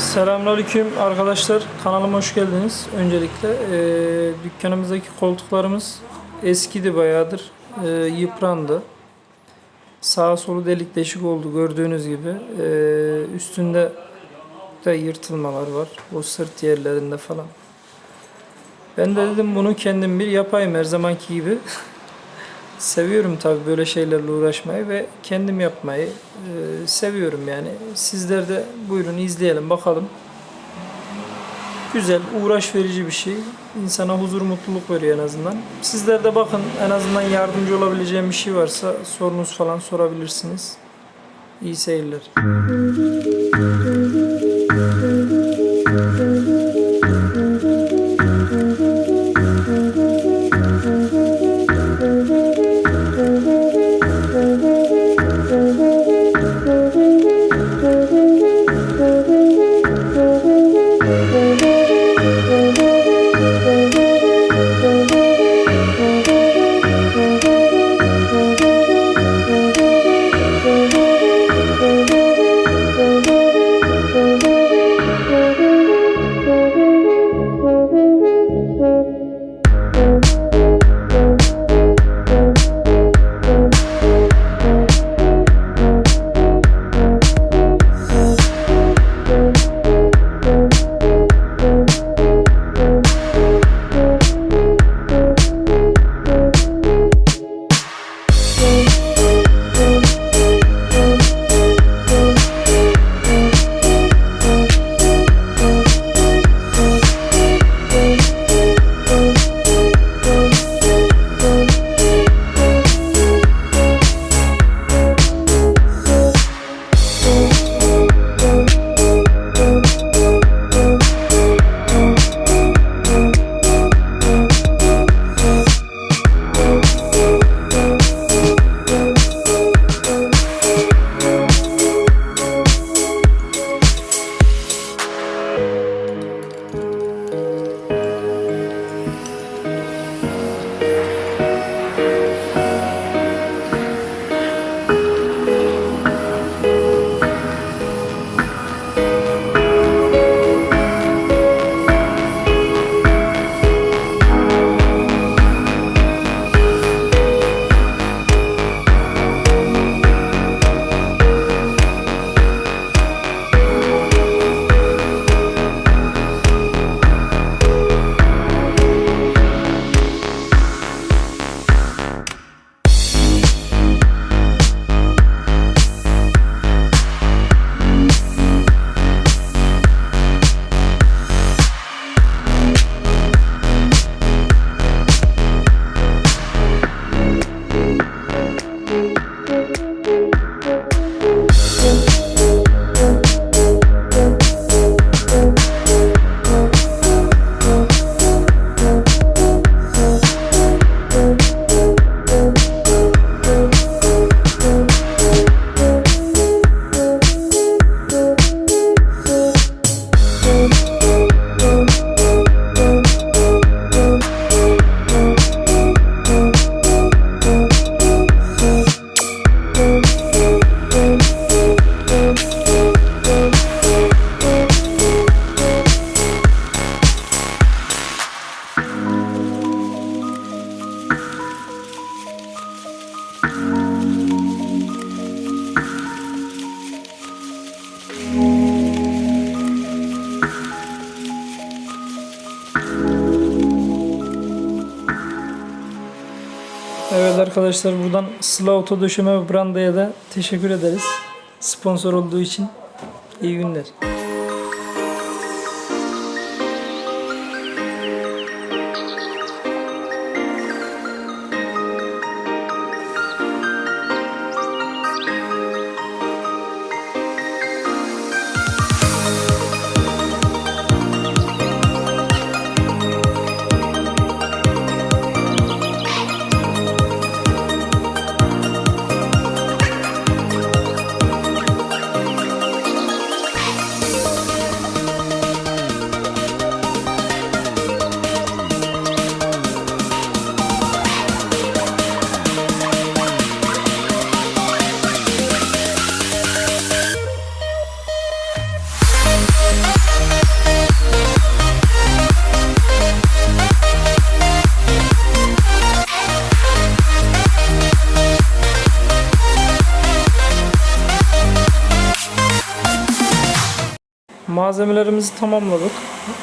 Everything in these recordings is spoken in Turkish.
Selamünaleyküm arkadaşlar. Kanalıma hoş geldiniz. Öncelikle eee, dükkanımızdaki koltuklarımız eskidi bayağıdır. Eee, yıprandı. Sağa solu delik deşik oldu gördüğünüz gibi. Eee, üstünde de yırtılmalar var. O sırt yerlerinde falan. Ben de dedim bunu kendim bir yapayım her zamanki gibi. Seviyorum tabii böyle şeylerle uğraşmayı ve kendim yapmayı eee, seviyorum yani. Sizler de buyurun izleyelim bakalım. Güzel, uğraş verici bir şey. İnsana huzur, mutluluk veriyor en azından. Sizler de bakın en azından yardımcı olabileceğim bir şey varsa sorunuz falan sorabilirsiniz. İyi seyirler. Arkadaşlar buradan Sıla Oto Döşeme Branda'ya da teşekkür ederiz. Sponsor olduğu için. İyi günler. Malzemelerimizi tamamladık.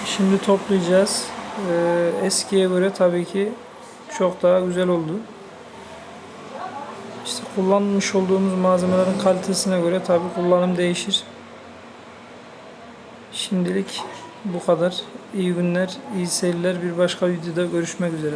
Şimdi toplayacağız. Ee, eskiye göre tabii ki çok daha güzel oldu. İşte kullanmış olduğumuz malzemelerin kalitesine göre tabii kullanım değişir. Şimdilik bu kadar. İyi günler, iyi seyirler. Bir başka videoda görüşmek üzere.